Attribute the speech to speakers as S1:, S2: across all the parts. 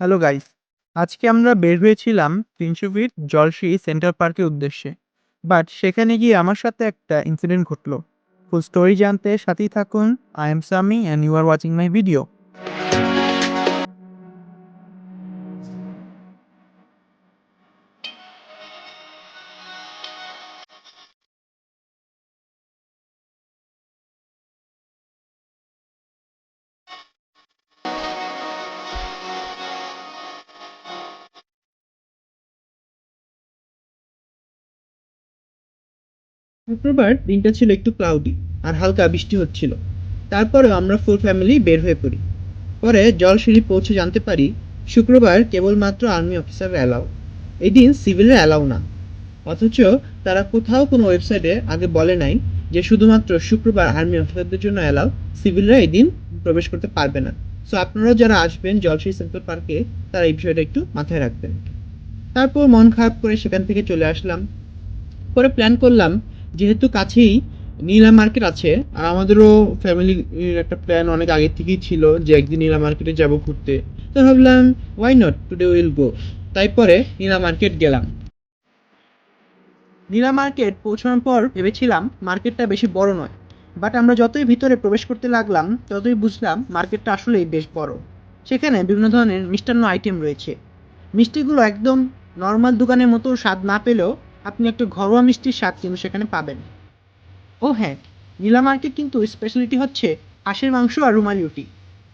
S1: Hello guys আজকে আমরা বের হয়েছিলাম তিনশো ফিট জলসি সেন্ট্রাল পার্কের উদ্দেশ্যে। বাট সেখানে গিয়ে আমার সাথে একটা ইনসিডেন্ট ঘটলো। ফুল স্টোরি জানতে সাথেই থাকুন। I am Sami and you are watching my video শুক্রবার দিনটা ছিল একটু ক্লাউডি আর হালকা বৃষ্টি হচ্ছিল। তারপরেও আমরা ফুল ফ্যামিলি বের হয়ে পড়ি। পরে জলসিঁড়ি পৌঁছে জানতে পারি, শুক্রবার কেবলমাত্র আর্মি অফিসার অ্যালাউ এই দিন সিভিলের অ্যালাউ না। অথচ তারা কোথাও কোনো ওয়েবসাইটে আগে বলে নাই যে শুধুমাত্র শুক্রবার আর্মি অফিসারদের জন্য অ্যালাউ সিভিলরা এই দিন প্রবেশ করতে পারবে না। সো আপনারা যারা আসবেন জলসিঁড়ি সেন্ট্রাল পার্কে তারা এই বিষয়টা একটু মাথায় রাখবেন। তারপর মন খারাপ করে সেখান থেকে চলে আসলাম। পরে প্ল্যান করলাম যেহেতু কাছেই নীলা মার্কেট আছে, আর আমাদেরও ফ্যামিলির একটা প্ল্যান অনেক আগে থেকেই ছিল যে একদিন নীলা মার্কেটে যাব ঘুরতে। তো ভাবলাম why not today will go তাই পরে নীলা মার্কেট গেলাম। নীলা মার্কেট পৌঁছানোর পর ভেবেছিলাম মার্কেটটা বেশি বড় নয় বাট আমরা যতই ভিতরে প্রবেশ করতে লাগলাম, ততই বুঝলাম মার্কেটটা আসলেই বেশ বড়। সেখানে বিভিন্ন ধরনের মিষ্টান্ন আইটেম রয়েছে। মিষ্টিগুলো একদম নর্মাল দোকানের মতো স্বাদ না পেলেও আপনি একটা ঘরোয়া মিষ্টির স্বাদ কিন্তু সেখানে পাবেন। ও হ্যাঁ নীলা মার্কেট কিন্তু স্পেশালিটি হচ্ছে হাঁসের মাংস আর রুমালি রুটি।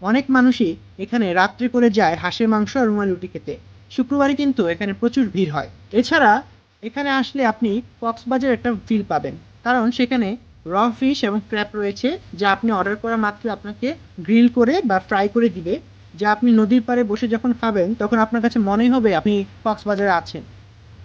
S1: অনেক মানুষই এখানে রাত্রে করে যায় হাঁসের মাংস আর রুমালি রুটি খেতে। শুক্রবারে কিন্তু এখানে প্রচুর ভিড় হয়। এছাড়া এখানে আসলে আপনি কক্সবাজার একটা ফিল পাবেন। কারণ সেখানে র ফিশ এবং ক্র্যাপ রয়েছে যা আপনি অর্ডার করা মাত্র আপনাকে গ্রিল করে বা ফ্রাই করে দিবে। যা আপনি নদীর পাড়ে বসে যখন খাবেন তখন আপনার কাছে মনেই হবে আপনি কক্সবাজারে আছেন।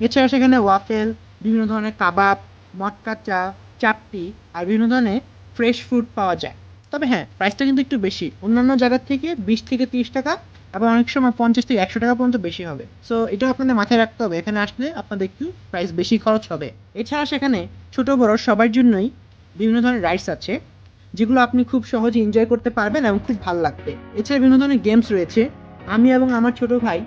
S1: এছাড়া সেখানে ওয়াফেল বিভিন্ন ধরনের কাবাব, মটকা চা, চাপটি আর বিভিন্ন ধরনের ফ্রেশ ফুড পাওয়া যায়। তবে হ্যাঁ প্রাইসটা কিন্তু একটু বেশি। অন্যান্য জায়গার থেকে বিশ থেকে তিরিশ টাকা আবার অনেক সময় পঞ্চাশ থেকে একশো টাকা পর্যন্ত বেশি হবে। সো এটা আপনাদের মাথায় রাখতে হবে। এখানে আসলে আপনাদের একটু প্রাইস বেশি খরচ হবে। এছাড়া সেখানে ছোট বড় সবার জন্যই বিভিন্ন ধরনের রাইডস আছে, যেগুলো আপনি খুব সহজে এনজয় করতে পারবেন এবং খুব ভালো লাগবে। এছাড়া বিভিন্ন ধরনের গেমস রয়েছে। আমি এবং আমার ছোট ভাই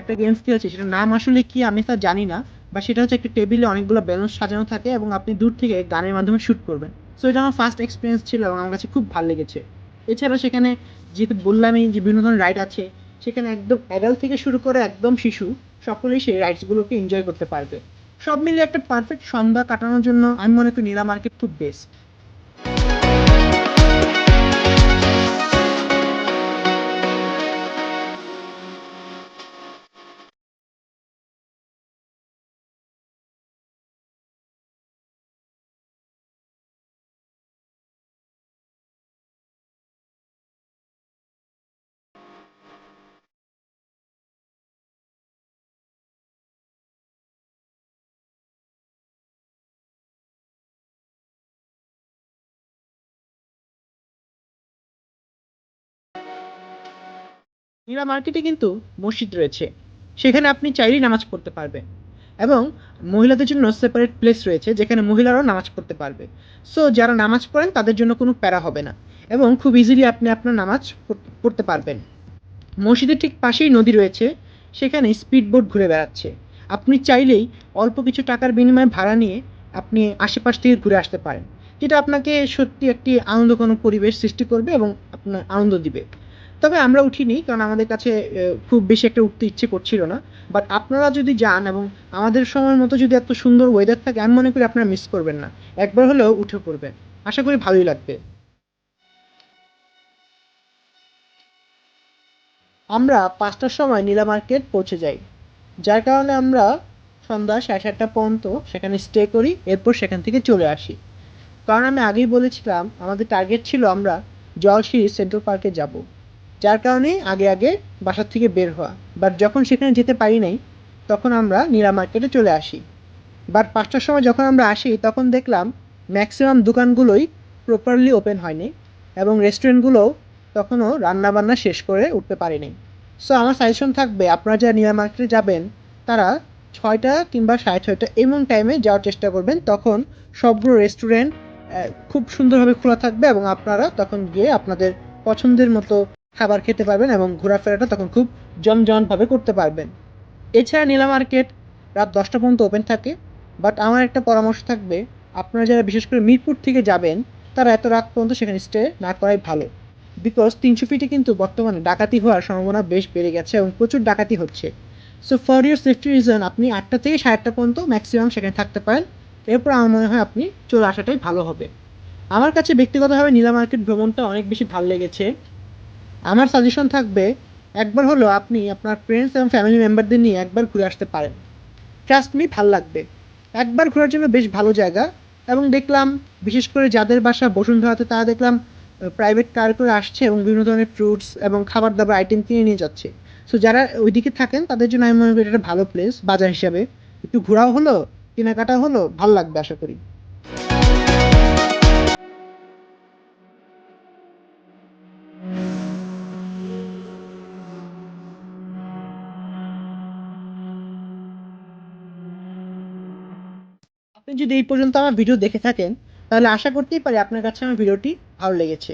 S1: একটা গেমস খেলছি সেটার নাম আসলে কি আমি তা জানি না বা সেটা হচ্ছে একটা টেবিলে অনেকগুলো ব্যালন্স সাজানো থাকে এবং আপনি দূর থেকে গানের মাধ্যমে শ্যুট করবেন। সো এটা আমার ফার্স্ট এক্সপিরিয়েন্স ছিল এবং আমার কাছে খুব ভালো লেগেছে। এছাড়া সেখানে যেহেতু বললামই যে বিভিন্ন ধরনের রাইড আছে, সেখানে একদম অ্যাডাল্ট থেকে শুরু করে একদম শিশু, সকলেই সেই রাইডসগুলোকে এনজয় করতে পারবে। সব মিলিয়ে একটা পারফেক্ট সন্ধ্যা কাটানোর জন্য আমি মনে করি নীলা মার্কেট খুব বেস্ট নীলা মার্কেটে কিন্তু মসজিদ রয়েছে। সেখানে আপনি চাইলেই নামাজ পড়তে পারবেন। এবং মহিলাদের জন্য সেপারেট প্লেস রয়েছে, যেখানে মহিলারাও নামাজ পড়তে পারবে। সো যারা নামাজ পড়েন, তাদের জন্য কোনো প্যারা হবে না। এবং খুব ইজিলি আপনি আপনার নামাজ পড়তে পারবেন। মসজিদের ঠিক পাশেই নদী রয়েছে, সেখানে স্পিড বোট ঘুরে বেড়াচ্ছে। আপনি চাইলেই অল্প কিছু টাকার বিনিময়ে ভাড়া নিয়ে আপনি আশেপাশ থেকে ঘুরে আসতে পারেন। যেটা আপনাকে সত্যি একটি আনন্দঘন পরিবেশ সৃষ্টি করবে এবং আপনার আনন্দ দিবে। তবে আমরা উঠিনি, কারণ আমাদের কাছে খুব বেশি একটা উঠতে ইচ্ছে করছিল না। বাট আপনারা যদি যান এবং আমাদের সময়ের মতো যদি এত সুন্দর ওয়েদার থাকে, আমি মনে করি আপনারা মিস করবেন না। একবার হলেও উঠে পড়বেন। আশা করি ভালোই লাগবে। আমরা পাঁচটার সময় নীলা মার্কেট পৌঁছে যাই। যার কারণে আমরা সন্ধ্যা সাড়ে সাতটা পর্যন্ত সেখানে স্টে করি, এরপর সেখান থেকে চলে আসি। কারণ আমি আগেই বলেছিলাম, আমাদের টার্গেট ছিল আমরা জলশিরি সেন্ট্রাল পার্কে যাব। যার কারণে আগে আগে বাসার থেকে বের হওয়া। বাট যখন সেখানে যেতে পারি নাই, তখন আমরা নীলা মার্কেটে চলে আসি। বাট পাঁচটার সময় যখন আমরা আসি, তখন দেখলাম ম্যাক্সিমাম দোকানগুলোই প্রপারলি ওপেন হয়নি এবং রেস্টুরেন্টগুলোও তখনও রান্নাবান্না শেষ করে উঠতে পারেনি সো আমার সাজেশন থাকবে, আপনারা যারা নীলা মার্কেটে যাবেন, তারা ছয়টা কিংবা সাড়ে ছয়টা এমন টাইমে যাওয়ার চেষ্টা করবেন। তখন সবগুলো রেস্টুরেন্ট খুব সুন্দরভাবে খোলা থাকবে এবং আপনারা তখন গিয়ে আপনাদের পছন্দের মতো খাবার খেতে পারবেন এবং ঘোরাফেরাটা তখন খুব জমজমাটভাবে করতে পারবেন। এছাড়া নীলা মার্কেট রাত দশটা পর্যন্ত ওপেন থাকে বাট আমার একটা পরামর্শ থাকবে, আপনারা যারা বিশেষ করে মিরপুর থেকে যাবেন, তারা এত রাত পর্যন্ত সেখানে স্টে না করাই ভালো। বিকজ তিনশো ফিটে কিন্তু বর্তমানে ডাকাতি হওয়ার সম্ভাবনা বেশ বেড়ে গেছে এবং প্রচুর ডাকাতি হচ্ছে। So for your safety reason আপনি আটটা থেকে সাড়ে আটটা পর্যন্ত ম্যাক্সিমাম সেখানে থাকতে পারেন। এরপর আমার মনে হয় আপনি চলে আসাটাই ভালো হবে। আমার কাছে ব্যক্তিগতভাবে নীলা মার্কেট ভ্রমণটা অনেক বেশি ভালো লেগেছে। আমার সাজেশন থাকবে, একবার হলো আপনি আপনার ফ্রেন্ডস এবং ফ্যামিলি মেম্বারদের নিয়ে একবার ঘুরে আসতে পারেন। ট্রাস্ট মি ভালো লাগবে। একবার ঘোরার জন্য বেশ ভালো জায়গা এবং দেখলাম, বিশেষ করে যাদের বাসা বসুন্ধরাতে, তারা দেখলাম প্রাইভেট কার করে আসছে এবং বিভিন্ন ধরনের ফ্রুটস এবং খাবার দাবার আইটেম কিনে নিয়ে যাচ্ছে। সো যারা ওইদিকে থাকেন, তাদের জন্য আমি মনে করি এটা ভালো প্লেস বাজার হিসাবে। একটু ঘোরাও হলো, কেনাকাটা হলো, ভালো লাগবে আশা করি। যদি এই পর্যন্ত আমার ভিডিও দেখে থাকেন, তাহলে আশা করতেই পারি আপনার কাছে আমার ভিডিওটি ভালো লেগেছে।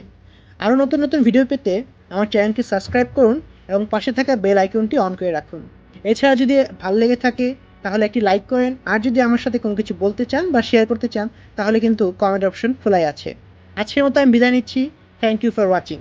S1: আরও নতুন নতুন ভিডিও পেতে আমার চ্যানেলটি সাবস্ক্রাইব করুন এবং পাশে থাকা বেল আইকনটি অন করে রাখুন। এছাড়া যদি ভালো লেগে থাকে, তাহলে একটি লাইক করেন। আর যদি আমার সাথে কোনো কিছু বলতে চান বা শেয়ার করতে চান, তাহলে কিন্তু কমেন্ট অপশন খোলাই আছে। আজকের মতো আমি বিদায় নিচ্ছি। Thank you for watching